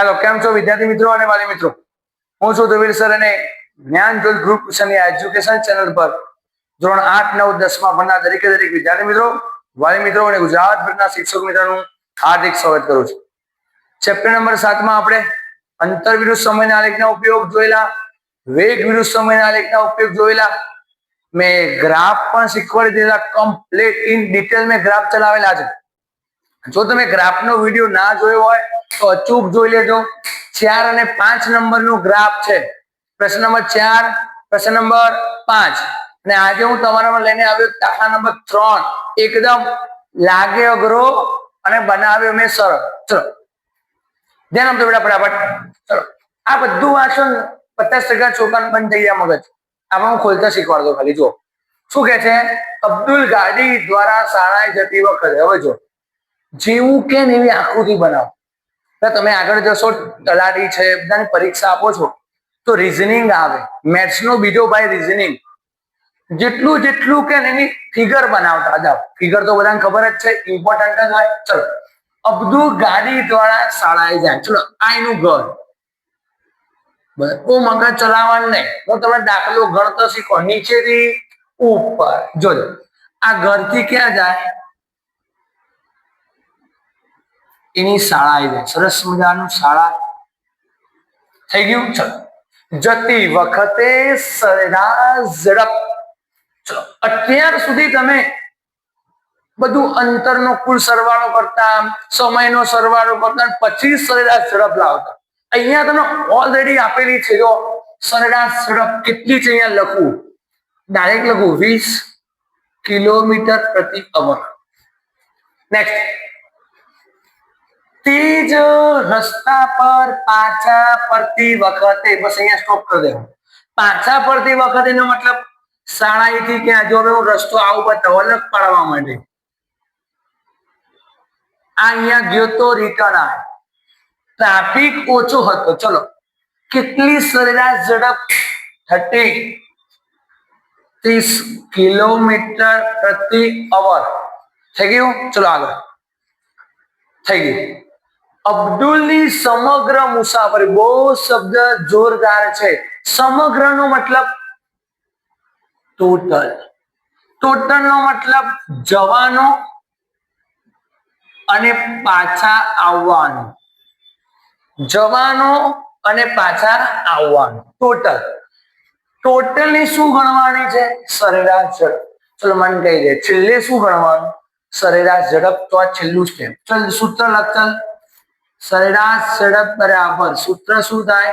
Hello કેમ છો વિદ્યાર્થી મિત્રો અને વાલી મિત્રો? હું છું ધ્રુવીર સર અને જ્ઞાન જ્યોત ગ્રુપ ટ્યુશનની એજ્યુકેશન ચેનલ પર ધોરણ આઠ, નવ દસમાં ભણનાર દરેકે દરેક વિદ્યાર્થી મિત્રો, વાલી મિત્રો અને ગુજરાતભરના શિક્ષક મિત્રોનું હાર્દિક સ્વાગત કરું છું. ચેપ્ટર નંબર સાતમાં આપણે અંતર વિરુદ્ધ સમયના આલેખના ઉપયોગ જોયેલા, વેગ વિરુદ્ધ સમયના આલેખના ઉપયોગ જોયેલા, મેં ગ્રાફ પણ શીખવાડી દીધા કમ્પ્લીટ ઇન ડિટેલ મેં ગ્રાફ ચલાવેલા છે. જો તમે ગ્રાફનો વીડિયો ના જોયો હોય, તો અચૂક જોઈ લેજો. ચાર અને પાંચ નંબરનું ગ્રાફ છે. પ્રશ્ન નંબર ચાર, પ્રશ્ન નંબર પાંચ. અને આજે હું તમારામાં લઈને આવ્યો દાખલા નંબર ત્રણ. એકદમ લાગે અઘરો અને બનાવ્યો મેં સરળ. ચલો. ધ્યાન આપજો બેટા ફટાફટ. ચલો. આ બધું વાંચો ને, પચાસ ટકા છોકરા બંધ થઈ ગયા મગજ. આપણે હું ખોલતા શીખવાડતો ખાલી જો શું કે છે? અબ્દુલ ગાડી દ્વારા શાળાએ જતી વખતે. હવે જો જેવું કે એવી આકૃતિ બનાવો. તમે આગળ જશો, તલાટી છે, બધાની પરીક્ષા આપો છો, તો રિઝનિંગ આવે. મેથ્સ નો બીજો ભાઈ રિઝનિંગ જેટલું જેટલું કે એની ફિગર બનાવતા જાઓ. ફિગર તો બધાને ખબર જ છે ઇમ્પોર્ટન્ટ જ હોય. ચલો. અબ્દુલ ગાડી દ્વારા શાળાએ જાય. ચલો, આ એનું ઘર. બહુ મગજ ચલાવવાનું નહીં. હું તમે દાખલો ગણતો શીખો. નીચેથી ઉપર. જોજો. આ ઘરથી ક્યાં જાય? એની શાળા આવી જાય. સરસ મજાનું શાળા થઈ ગયું. ચલો. જતી વખતે સરેરાશ ઝડપ. ચલો. અત્યાર સુધી તમે બધું અંતરનો કુલ સરવાળો કરતા, સમયનો સરવાળો કરતા પચીસ સરેરાશ ઝડપ લાવતા. અહીંયા તમે ઓલરેડી આપેલી છે. જો સરેરાશ ઝડપ કેટલી છે અહીંયા લખવું? ડાયરેક્ટ લખવું વીસ કિલોમીટર પ્રતિ અવર. નેક્સ્ટ તે જ રસ્તા પર પાછા ફરતી વખતે, બસ અહીંયા સ્ટોપ કરી દેવું. પાછા ફરતી વખતે એનો મતલબ શાળાએથી ક્યાં જો હું રસ્તો આવું બતાવો અલગ પાડવા માટે આ અહીંયા ગયો તો રિટર્ન આવે. ટ્રાફિક ઓછો હતો. ચલો, કેટલી સરેરાશ ઝડપ થર્ટી ત્રીસ કિલોમીટર પ્રતિ અવર થઈ ગયું? ચલો આગળ. થઈ ગયું. અબ્દુલની સમગ્ર મુસાફરી, બહુ શબ્દ જોરદાર છે. સમગ્ર નો મતલબ ટોટલ. ટોટલ નો મતલબ જવાનો અને પાછા આવવાનો. જવાનો અને પાછા આવવાનો. ટોટલ. ટોટલની શું ગણવાની છે? સરેરાશ ઝડપ. ચલો મને કહી દે, છેલ્લે શું ગણવાનું? સરેરાશ ઝડપ તો આ છેલ્લું સ્ટેપ ચલ, સૂત્ર લખ સરેરાશ ઝડપ બરાબર. સૂત્ર શું થાય?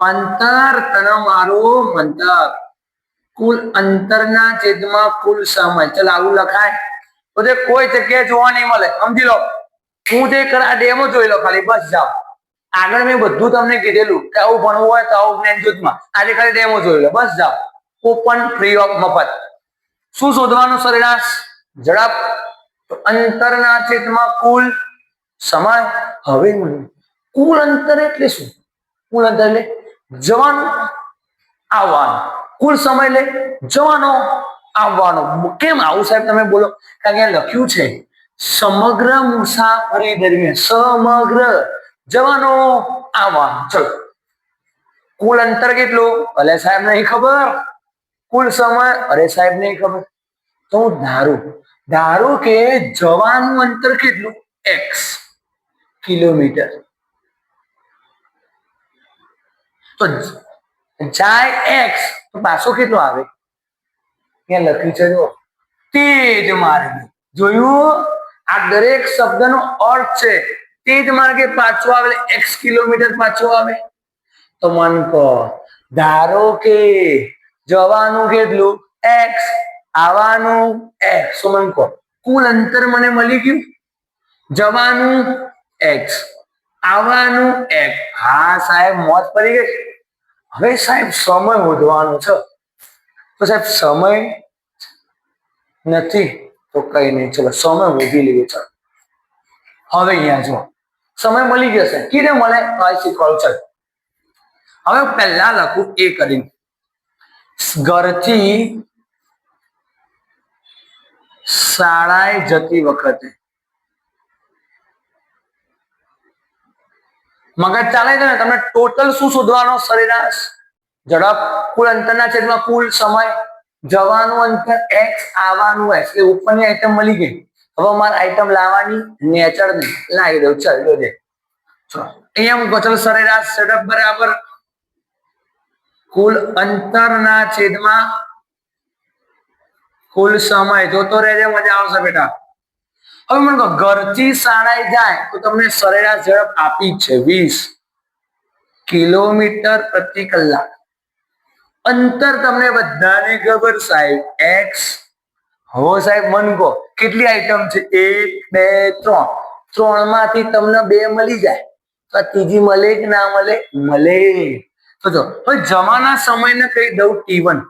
અંતર તને મારું મંતર. કુલ અંતરના છેદમાં કુલ સમય. ચાલ આવું લખાય. તો તે કોઈ જગ્યાએ જોવા નહીં મળે. સમજી લો. હું જે કરા ડેમો જોઈ લો ખાલી. બસ જાઓ. આગળ મેં બધું તમને કીધેલું. કે આવું ભણવું હોય તો આવું જ્ઞાન જૂથમાં. આજે ખાલી ડેમો જોઈ લો. બસ જાઓ. ઓપન ફ્રી ઓફ મફત. શું શોધવાનું સરેરાશ? ઝડપ. અંતરના છેદમાં કુલ સમય હવે મને કુલ અંતર એટલે શું? કુલ અંતર એટલે જવાનું આવવાનું. કુલ સમય એટલે જવાનો આવવાનો. કેમ આવું સાહેબ તમે બોલો? કારણ કે લખ્યું છે, સમગ્ર મુસાફરી દરમિયાન, સમગ્ર જવાનો આવવાનો. ચલો. કુલ અંતર કેટલું? અલે સાહેબ, નહીં ખબર? કુલ સમય? અરે સાહેબ, નહીં ખબર. તો ધારું. ધારું કે જવાનું અંતર કેટલું? X kilometre. તો જાય એક્સ, તો પાછો કેટલો આવે? ત્યાં લખ્યું છે જો, તે જ માર્ગ. જોયું? આ દરેક શબ્દનો અર્થ છે તેજ માર્ગે પાછો આવે, એક્સ કિલોમીટર પાછો આવે. તો મન કહો, ધારો કે જવાનું કેટલું? એક્સ, આવવાનું એક્સ. તો મન કહો, કુલ અંતર મને મળી ગયું? જવાનું એક્સ આવવાનું એક હા, સાહેબ, મોત પડી ગઈ હવે સાહેબ, સમય શોધવાનો છે. તો સાહેબ, સમય નથી. તો કઈ નહીં, ચલો, સમય શોધી લઈએ ચલો હવે અહીંયા જો સમય મળી જશે કીધે મળે આ કલ્ચર. છે હવે પહેલા લખું એ કરીને. ઘરથી શાળાએ જતી વખતે મગજ ચાલે છે ને, તમને ટોટલ શું શોધવાનો સરેરાશ? ઝડપ, કુલ અંતરના છેદમાં કુલ સમય, જવાનું અંતર એક્સ આવવાનું એક્સ એ ઉપરની આઈટમ મળી ગઈ. હવે મારે આઈટમ લાવવાની નેચર નહીં લાવી દઉં. ચાલ, જોજે. અહીંયા મૂકો. ચલો, સરેરાશ ઝડપ બરાબર. કુલ અંતરના છેદમાં કુલ સમય. જોતો રહેજે, મજા આવશે બેટા. હવે મને કહો, ઘરથી શાળાએ જાય તો તમને સરેરાશ ઝડપ આપી છે, વીસ કિલોમીટર પ્રતિ કલાક. અંતર તમને બધાને ખબર સાહેબ એક્સ હો સાહેબ, મન કહો, કેટલી આઈટમ છે? એક, બે, ત્રણ. ત્રણમાંથી તમને બે મળી જાય. તો આ ત્રીજી મળે કે ના મળે? મળે. તો જો, હવે જમાના સમયને કહી દઉં ટી વન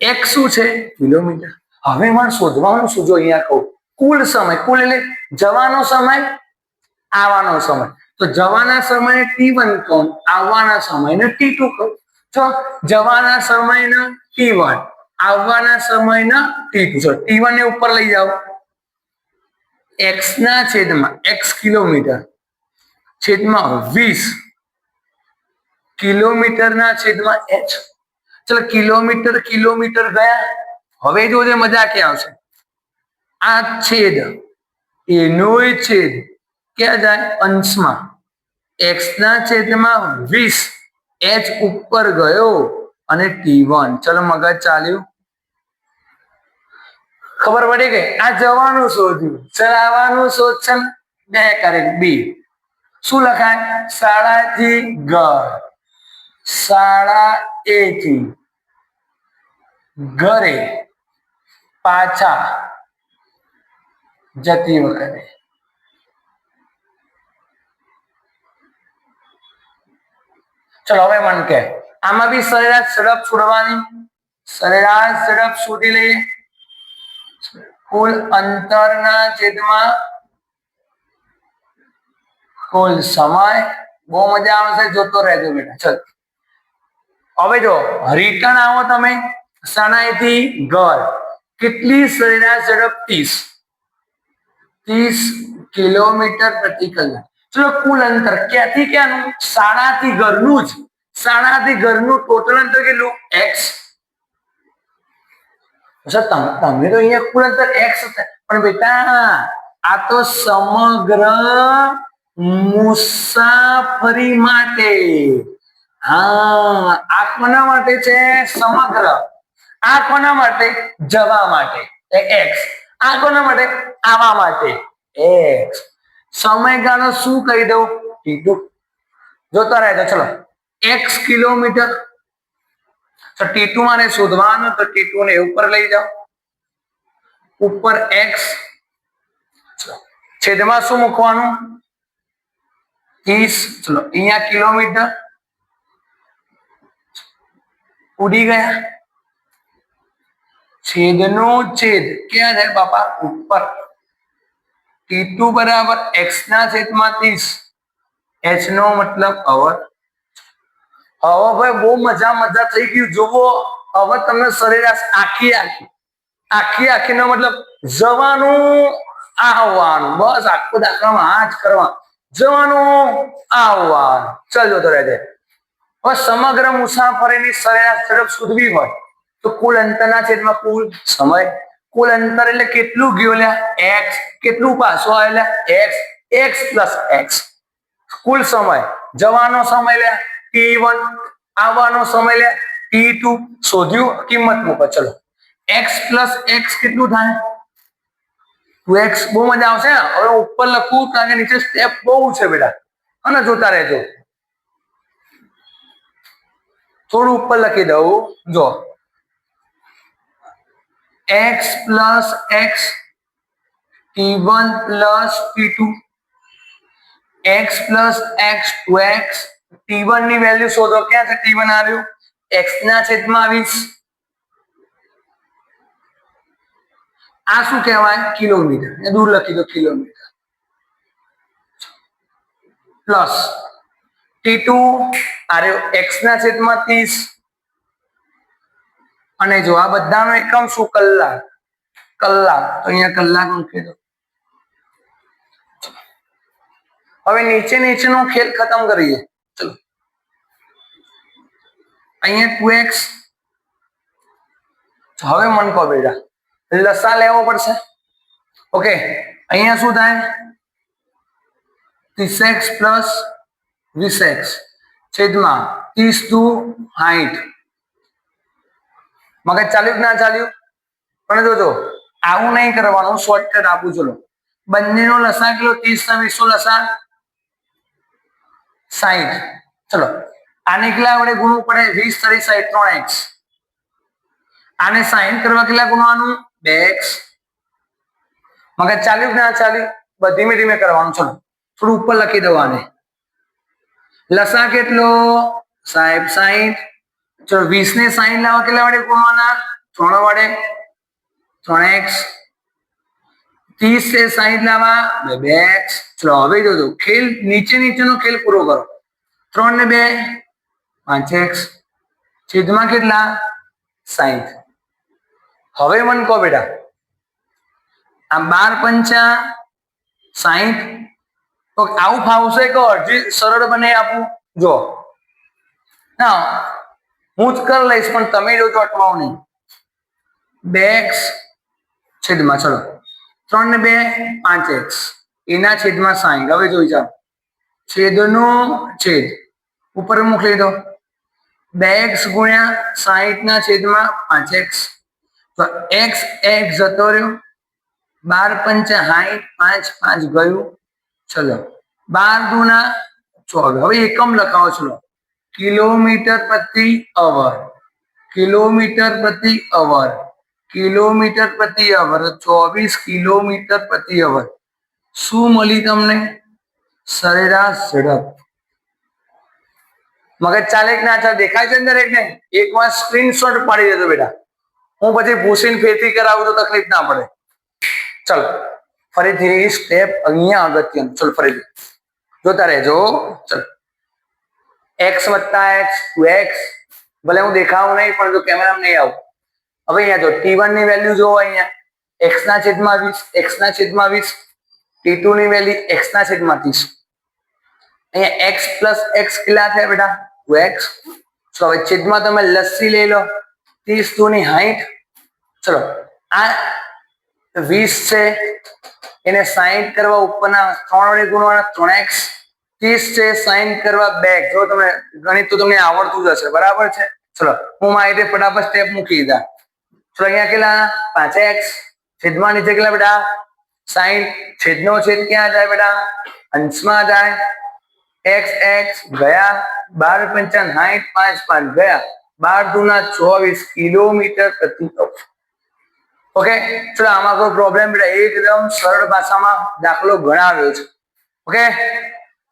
એક્સ શું છે? કિલોમીટર. હવે મારે શોધવાનું શું જો અહીંયા કહું? કુલ સમય, કુલ એટલે જવાનો સમય, આવવાનો સમય. તો જવાના સમયે ટી વન કહું, આવવાના સમયને ટી ટુ કહું. જો જવાના સમયને ટી વન આવવાના સમયના ટી ટુ જો ટી વન ને ઉપર લઈ જાઓ. એક્સ ના છેદમાં એક્સ કિલોમીટર, છેદમાં વીસ કિલોમીટરના છેદમાં એચ ચલો કિલોમીટર કિલોમીટર ગયા. હવે જોજે મજા ક્યાં આવશે? આ છેદ એનો છેદ ક્યાં જાય? અંશમાં એક્સ ના છેદમાં વીસ. એચ ઉપર ગયો અને ટી વન ચલો મગજ ચાલ્યું. ખબર પડી ગઈ? આ જવાનું શોધ્યું. ચલાવવાનું શોધ છે ને? બે કરે. બી શું લખાય? શાળાથી ઘર. શાળા એ થી ઘરે પાછા. જતી વખતે ચલો હવે મન કે આમાં બી સરેરાશ ઝડપ છોડવાની સરેરાશ ઝડપ શોધી લઈએ કુલ અંતરના છેદમાં કુલ સમય બહુ મજા આવશે જોતો રહેજો બેટા ચલ હવે જો રિટર્ન આવો તમે સણાઈથી ઘર કેટલી સરેરાશ ઝડપ ત્રીસ ત્રીસ કિલોમીટર પ્રતિ કલાક ચલો કુલ અંતર ક્યાંથી ક્યાંનું? શાળાથી ઘરનું જ. શાળાથી ઘરનું ટોટલ અંતર કેટલું? એક્સ તમે તો અહીંયા કુલ અંતર એક્સ પણ બેટા, આ તો સમગ્ર મુસાફરી માટે. હા, આ કોના માટે છે? સમગ્ર. આ કોના માટે? જવા માટે. એક્સ આ કોના માટે? આવા માટે. એક્સ સમયગાળો શું કહી દઉં? ટી જોતા રહેજો, ચલો. X kilometre. તો ટી ટુ શોધવાનું, તો ટી ને ઉપર લઈ જાઓ. ઉપર એક્સ છેદમાં શું મૂકવાનું? ત્રીસ. અહીંયા કિલોમીટર. ઉડી ગયા. છેદનું છેદ ક્યાં છે બાપા? ઉપર. ટી ટુ બરાબર એક્સ ના છેદમાં ત્રીસ. એચ નો મતલબ અવર. હવે ભાઈ, બહુ મજા મજા થઈ ગયું. જુઓ, હવે તમને સરેરાશ આખી આખી આખી આખી નો મતલબ જવાનું, આવવાનું. બસ, આખો દાખલામાં આ જ કરવા જવાનું, આવવાનું. ચાલો તો રહે છે સમગ્ર મુસાફરીની સરેરાશ ઝડપ સુધવી હોય. તો કુલ અંતરના છેદમાં કુલ સમય. કુલ અંતર એટલે કેટલું ગયું લ્યા? એક્સ કેટલું પાછું આવે લ્યા એક્સ એક્સ પ્લસ એક્સ કુલ સમય. જવાનો સમય લે ટી વન આવવાનો સમય લે ટી ટુ શોધ્યું? કિંમત મૂકો. ચલો. એક્સ પ્લસ એક્સ કેટલું થાય? ટુ એક્સ બહુ મજા આવશે ને? હવે ઉપર લખું, કારણ કે નીચે સ્ટેપ બહુ છે બેટા. અને જોતા રહેજો. થોડું ઉપર લખી દઉં. જો. X plus x t one plus t two x plus x two x t વનની વેલ્યુ શોધો. ક્યાં છે ટી વન આવ્યું? એક્સ ના છેદમાં આવીશ આ શું કહેવાય? કિલોમીટર. એ દૂર લખી દો, કિલોમીટર. પ્લસ ટી ટુ આર્યો એક્સ ના છેદમાં ત્રીસ. અને જો આ બધાનો એકમ શું? કલાક. કલાક. તો અહીંયા કલાક મૂકી દો હવે નીચે નીચેનો ખેલ ખતમ કરીએ. ચલો. અહીંયા ટુ એક્સ હવે મન કહો બેટા. લસા લેવો પડશે. ઓકે. અહીંયા શું થાય? ત્રીસ એક્સ પ્લસ વીસ એક્સ છેદમાં ત્રીસ ટુ સાઠ મગજ ચાલ્યું કે ના ચાલ્યું? પણ જોજો, આવું નહીં કરવાનું શોર્ટકટ આપું ચલો બંનેનો લસા કિલો ત્રીસ ના વીસો લસા સાહીઠ ચલો, આને કેટલા વડે ગુણવું પડે? વીસ તરી સાહીઠ ત્રણ એક્સ આને સાઈન કરવા કેટલા ગુણવાનું? બે એક્સ મગજ ચાલ્યું કે ના ચાલ્યું? બધી ધીમે ધીમે કરવાનું, ચલો. થોડું ઉપર લખી દો આને. લસા કેટલો? સાહેબ, સાઈઠ. ચલો વીસ ને સાઈઠ લાવવા કેટલા વડે ગુણવાના? ત્રણ વડે ત્રણ એક્સ. ત્રીસ છે સાઈઠ લાવવા બે એક્સ. ચલો, હવે જોજો. ખેલ, નીચે નીચેનો ખેલ પૂરો કરો. ત્રણ ને બે. પાંચ એક્સ. છેદમાં કેટલા? સાઈઠ. હવે મન કહો બેટા. આ બાર પંચા સાઈઠ. તો આવું ફાવશે કે અડધી સરળ બને આપું? જો. ના હું જ કરી લઈશ, પણ તમે જો તો અટવાઓ નહીં. બે એક્સ છેદમાં, ચલો. ત્રણ ને બે, પાંચ એક્સ. એના છેદમાં સાઈઠ. હવે જોઈ જાઓ. છેદનો છેદ. ઉપર મોકલી દો. બે એક્સ ગુણ્યા સાહીઠ ના છેદમાં પાંચ એક્સ. તો એક્સ એક્સ જતો રહ્યો. બાર પંચ સાઈઠ પાંચ પાંચ ગયું. ચલો. બાર દુના ચોવીસ હવે એકમ લખાવો, ચલો. કિલોમીટર પ્રતિ અવર. કિલોમીટર પ્રતિ અવર. કિલોમીટર પ્રતિ અવર. ચોવીસ કિલોમીટર પ્રતિ અવર. શું મળી તમને? સરેરાશ ઝડપ. મગજ ચાલે કે ના ચાલે? દેખાય છે ને એક વાર સ્ક્રીનશોટ પાડી દેજો બેટા. હું પછી ભૂસીને ફેરથી કરાવું તો તકલીફ ના પડે. ચલો, ફરીથી સ્ટેપ અહીંયા અગત્યનું ચલો, ફરીથી. જોતા રહેજો. ચલો. એક્સ વત્તા એક્સ, ટુ એક્સ, ભલે હું દેખાવું નહીં, પણ જો કેમેરામાં નહીં આવું. હવે અહીંયા જો ટી વનની વેલ્યુ જોવો અહીંયા. એક્સ ના છેદમાં વીસ એક્સ ના છેદમાં વીસ ટી ટુ ની વેલ્યુ એક્સ ના છેદમાં ત્રીસ. અહીંયા એક્સ પ્લસ એક્સ કેટલા થયા બેટા? Two x. તો હવે છેદમાં તમે લસ્સી લઈ લો. ત્રીસ ટુ ની સાઠ ચલો, આ વીસ છે. એને સાઈઠ કરવા ઉપરના ત્રણ વડે ગુણવાના ત્રણ એક્સ. ત્રીસ છે, સાઈન કરવા બે. જો તમે ગણિત તો તમને આવડતું જ હશે. બરાબર છે? ચલો, હું મારી રીતે ફટાફટ સ્ટેપ મૂકી દીધા. ચલો, અહીંયા કેટલા? પાંચ એક્સ છેદમાં નીચે કેટલા બેટા? સાઈન. છેદનો છેદ ક્યાં જાય બેટા? અંશમાં જાય. એક્સ એક્સ ગયા. બાર પંચાન સાઈઠ પાંચ પાંચ, ગયા. બાર દુના ચોવીસ કિલોમીટર પ્રતિ ઓકે? ચલો, આમાં કોઈ પ્રોબ્લેમ એકદમ સરળ ભાષામાં દાખલો ગણાવ્યો છે. ઓકે?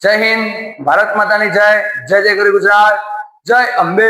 જય હિન્દ ભારત માતાની જય જય જય ગુરુ ગુજરાત જય અંબે.